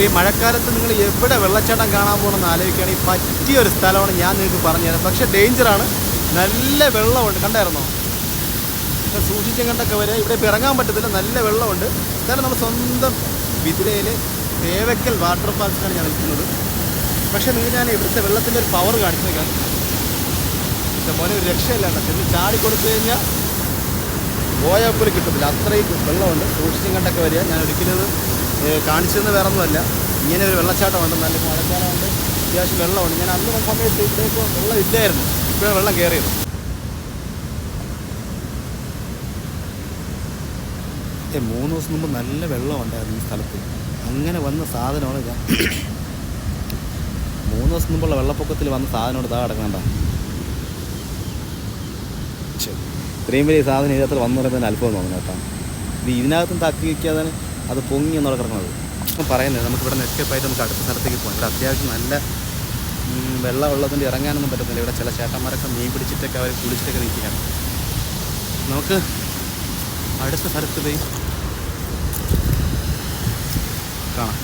അപ്പോൾ ഈ മഴക്കാലത്ത് നിങ്ങൾ എവിടെ വെള്ളച്ചാട്ടം കാണാൻ പോകണമെന്ന് ആലോചിക്കുകയാണെങ്കിൽ പറ്റിയ ഒരു സ്ഥലമാണ് ഞാൻ നിങ്ങൾക്ക് പറഞ്ഞുതരാം പക്ഷേ ഡേഞ്ചറാണ് നല്ല വെള്ളമുണ്ട്. കണ്ടായിരുന്നോ? സൂക്ഷിച്ചും കണ്ടൊക്കെ വരെ ഇവിടെ ഇപ്പോൾ ഇറങ്ങാൻ പറ്റത്തില്ല. നല്ല വെള്ളമുണ്ട്. സ്ഥലം നമ്മൾ സ്വന്തം വിതിരയിൽ തേവക്കൽ വാട്ടർഫാൾസിലാണ് ഞാൻ നിൽക്കുന്നത്. പക്ഷേ നിങ്ങൾ ഞാൻ ഇവിടുത്തെ വെള്ളത്തിന്റെ ഒരു പവർ കാണിച്ചേക്കാം. എന്റെ മോനെ ഒരു രക്ഷയില്ലാണ്ട് ചെന്ന് ചാടി കൊടുത്തു കഴിഞ്ഞാൽ പോയാൽ പോലും കിട്ടത്തില്ല. അത്രയും വെള്ളമുണ്ട്. സൂക്ഷിച്ചും കണ്ടൊക്കെ വരിക. ഞാൻ ഒരിക്കലും കാണിച്ചതെന്ന് വേറെ ഒന്നുമല്ല ഇങ്ങനെ ഒരു വെള്ളച്ചാട്ടമുണ്ട് നല്ല മഴക്കാലമുണ്ട് അത്യാവശ്യം വെള്ളമുണ്ട്. ഞാൻ അന്ന് സമയത്ത് ഇവിടേക്ക് വെള്ളം ഇല്ലായിരുന്നു. ഇപ്പോഴാണ് വെള്ളം കയറിയത് ഏ മൂന്ന് ദിവസം മുമ്പ് നല്ല വെള്ളമുണ്ടായിരുന്നു ഈ സ്ഥലത്ത്. അങ്ങനെ വന്ന സാധനമാണ് ഞാൻ മൂന്ന് ദിവസം മുമ്പുള്ള വെള്ളപ്പൊക്കത്തിൽ വന്ന സാധനമാണ് താ കിടക്കണ്ട ഇത്രയും വലിയ സാധനം ഇതിനകത്ത് വന്നു പറയുമ്പോൾ തന്നെ അത്ഭുതം തോന്നുന്നു കേട്ടോ. ഇത് ഇതിനകത്തും തക്കി വയ്ക്കാതെ അത് പൊങ്ങി എന്നുള്ള കിടക്കുന്നത്. അപ്പം പറയുന്നത് നമുക്ക് ഇവിടെ എസ്കേപ്പായിട്ട് നമുക്ക് അടുത്ത സ്ഥലത്തേക്ക് പോകാം. ഇവിടെ അത്യാവശ്യം നല്ല വെള്ളമുള്ളതിന്റെ ഇറങ്ങാനൊന്നും പറ്റത്തില്ല. ഇവിടെ ചില ചേട്ടന്മാരൊക്കെ മീൻ പിടിച്ചിട്ടൊക്കെ അവർ കുളിച്ചിട്ടൊക്കെ നിൽക്കുകയാണ്. നമുക്ക് അടുത്ത സ്ഥലത്ത് പോയി കാണാം.